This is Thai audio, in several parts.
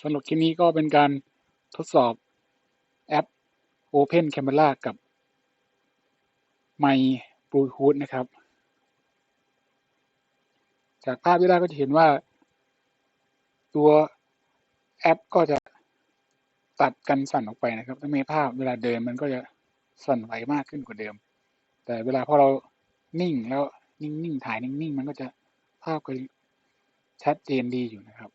สำหรับคลิปนี้ก็เป็นการทดสอบแอป Open Camera กับไมค์บลูทูธนะครับ จากภาพที่ได้ก็จะเห็นว่า ตัวแอปก็จะตัดกันสั่นออกไปนะครับถ้ามีภาพเวลาเดินมันก็จะสั่นไหวมากขึ้นกว่าเดิม แต่เวลาพอเรานิ่งแล้วนิ่งๆถ่ายนิ่งๆ มันก็จะภาพก็ชัดเจนดีอยู่นะครับ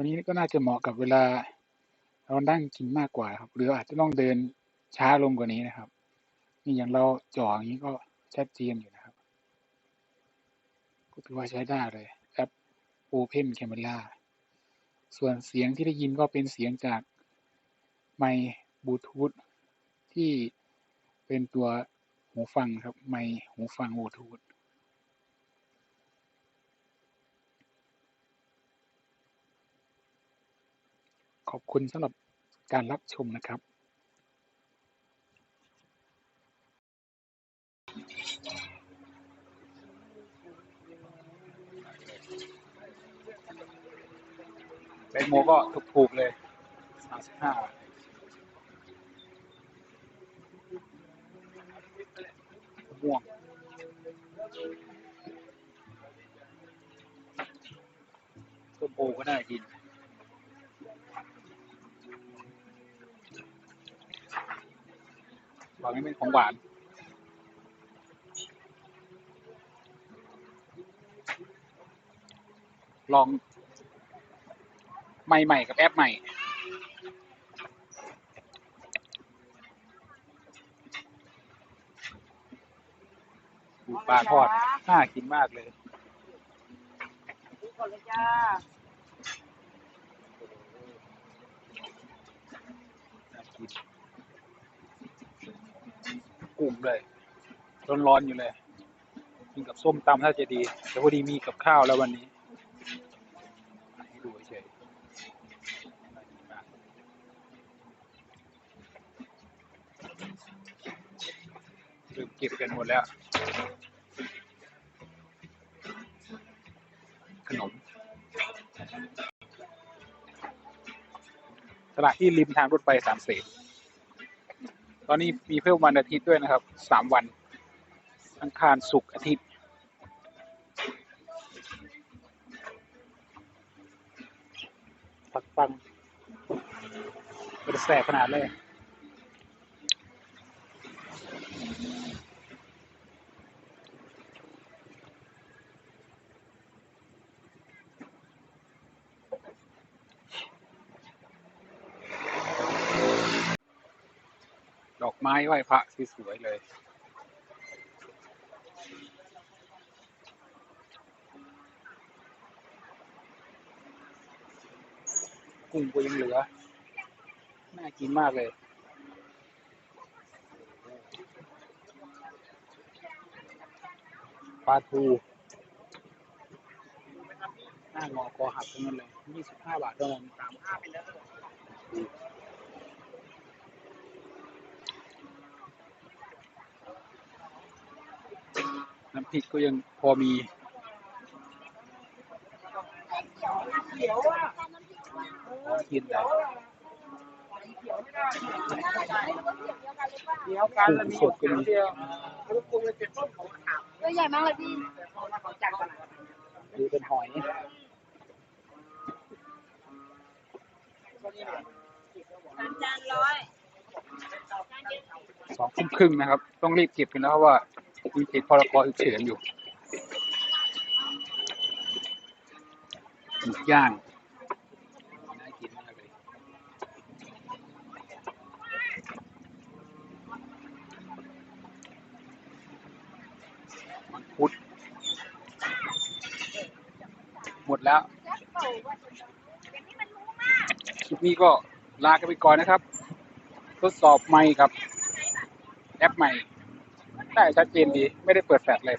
ตัวนี้ก็น่าจะเหมาะกับเวลาเรานั่งกินมากกว่าครับ หรืออาจจะต้องเดินช้าลงกว่านี้นะครับ นี่อย่างเราจ่ออย่างนี้ก็ชัดเจนอยู่นะครับ ก็ถือว่าใช้ได้เลยแอป Open Camera ส่วนเสียงที่ได้ยินก็เป็นเสียงจากไมค์บลูทูธที่เป็นตัวหูฟังครับ ไมค์หูฟังบลูทูธ ขอบคุณสำหรับการรับชมนะครับแตงโมก็ถูกๆเลยสามสิบห้าม่วงส้มโอก็น่ากิน หวานไม่เป็นของหวานลองใหม่ๆกับแอปใหม่ดูปลาทอดน่ากินมากเลยดูก่อนเลยจ้าน่า กุ้งเลยร้อนๆอยู่เลย กินกับส้มตำถ้าจะดีแต่พอดีมีกับข้าวแล้ววันนี้ให้ดูเฉยๆน่ากินมเริ่มเก็บกันหมดแล้ว ขนมตลาดที่ริมทางรถไฟสามเสน อนนี้มีเพิ่มวันอาทิตย์ด้วยนะครับสามวัน อังคารศุกร์อาทิตย์ผักปังกระแสขนาดเลย ไม้ไหว้พระสวยๆเลย กุ้งก็ยังเหลือ น่ากินมากเลยปลาทูหน้างอคอหักทั้งนั้นเลยยี่สิบห้าบาทเท่านั้นสามห้าไปแล้ว น้ำพริกก็ยังพอมีเขียวอะกินได้เขียวกันแล้วมีอยู่เขียวเดียวลูกกุ้งเลยเป็นต้นของขาวตัวใหญ่มากเลยพี่แต่พอมาเขาจังกันดูเป็นหอยสามจานร้อยสองทุ่มครึ่งนะครับ ต้องรีบเก็บกันแล้วเพราะว่า มีติดพรกฉุกเฉินอยู่หมึกย่างน่ากินมากเลยมังคุด หมดแล้วคลิปนี้ก็ลากันไปก่อนนะครับ ทดสอบไมค์ครับ แอปใหม่ ได้ชัดเจนดี ไม่ได้เปิดแฟลชเลย